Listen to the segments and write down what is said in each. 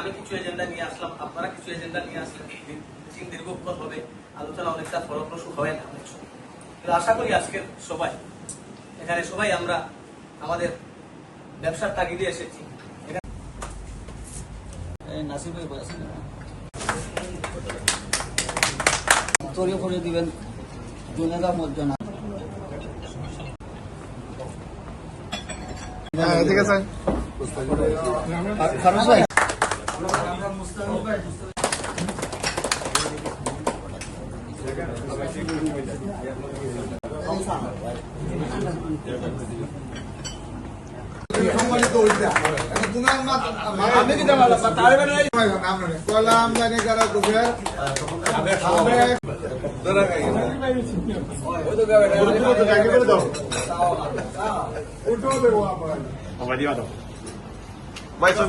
আমি কিছু এজেন্ডা নিয়ে আসলাম আপনারা কিছু এজেন্ডা নিয়ে আসলেন মিটিং দীর্ঘক্ষণ হবে আলোচনা অনেকটা ফলপ্রসূ হয় না অনেক সময় কিন্তু আশা করি আজকের সবাই এখানে সবাই আমরা আমাদের ব্যবসার তাগিদে এসেছি। তৈরি করে দিবেন জুনেদা হ্যাঁ ঠিক আছে আমদানি করা দাও উঠো দেবো আমরা ভাই সব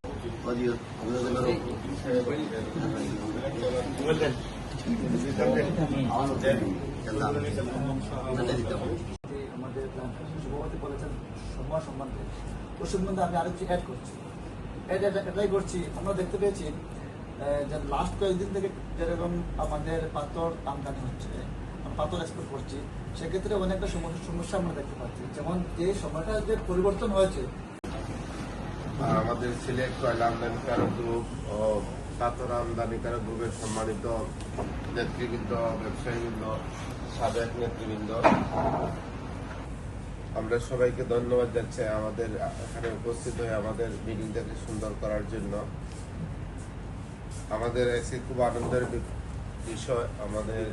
আমরা দেখতে পেয়েছি যে লাস্ট কয়েকদিন থেকে যেরকম আমাদের পাথর আমদানি হচ্ছে পাথর এক্সপোর্ট করছি সেক্ষেত্রে অনেকটা সমস্যা আমরা দেখতে পাচ্ছি যেমন যে সময়টা যে পরিবর্তন হয়েছে আমাদের সিলেট কয়লা আমদানিকারক গ্রুপ ও পাথর আমদানিকারক গ্রুপের সম্মানিত নেতৃবৃন্দ, ব্যবসায়ীবৃন্দ, সাবেক নেতৃবৃন্দ। আমরা সবাইকে ধন্যবাদ যাচ্ছি আমাদের এখানে উপস্থিত হয়ে আমাদের মিটিংটাকে সুন্দর করার জন্য। আমাদের এসে খুব আনন্দের বিষয় আমাদের